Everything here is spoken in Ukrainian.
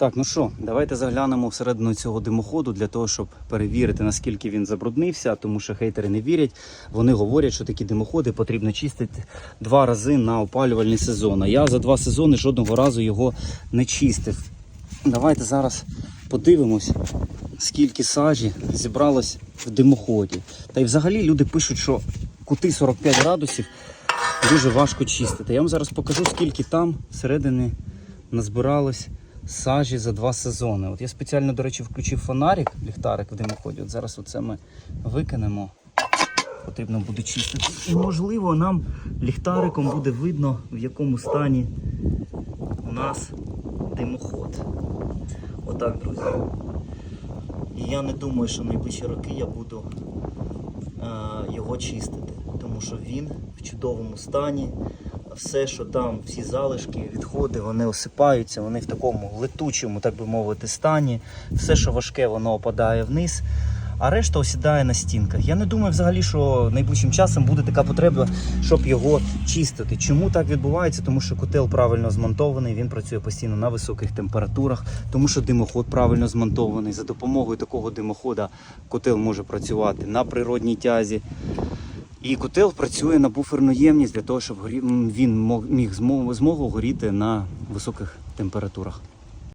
Так, ну що, давайте заглянемо всередину цього димоходу для того, щоб перевірити, наскільки він забруднився, тому що хейтери не вірять. Вони говорять, що такі димоходи потрібно чистити два рази на опалювальний сезон. А я за два сезони жодного разу його не чистив. Давайте зараз подивимось, скільки сажі зібралось в димоході. Та й взагалі люди пишуть, що кути 45 градусів дуже важко чистити. Я вам зараз покажу, скільки там всередині назбиралось сажі за два сезони. От я спеціально, до речі, включив фонарик, ліхтарик в димоході. От зараз оце ми викинемо. Потрібно буде чистити. І можливо нам ліхтариком буде видно, в якому стані у нас димоход. Отак, друзі. І я не думаю, що найближчі роки я буду е, його чистити, тому що він в чудовому стані. Все, що там, всі залишки, відходи, вони осипаються, вони в такому летучому, так би мовити, стані. Все, що важке, воно опадає вниз, а решта осідає на стінках. Я не думаю взагалі, що найближчим часом буде така потреба, щоб його чистити. Чому так відбувається? Тому що котел правильно змонтований, він працює постійно на високих температурах, тому що димоход правильно змонтований. За допомогою такого димохода котел може працювати на природній тязі. І котел працює на буферну ємність для того, щоб він міг змо- змогу горіти на високих температурах.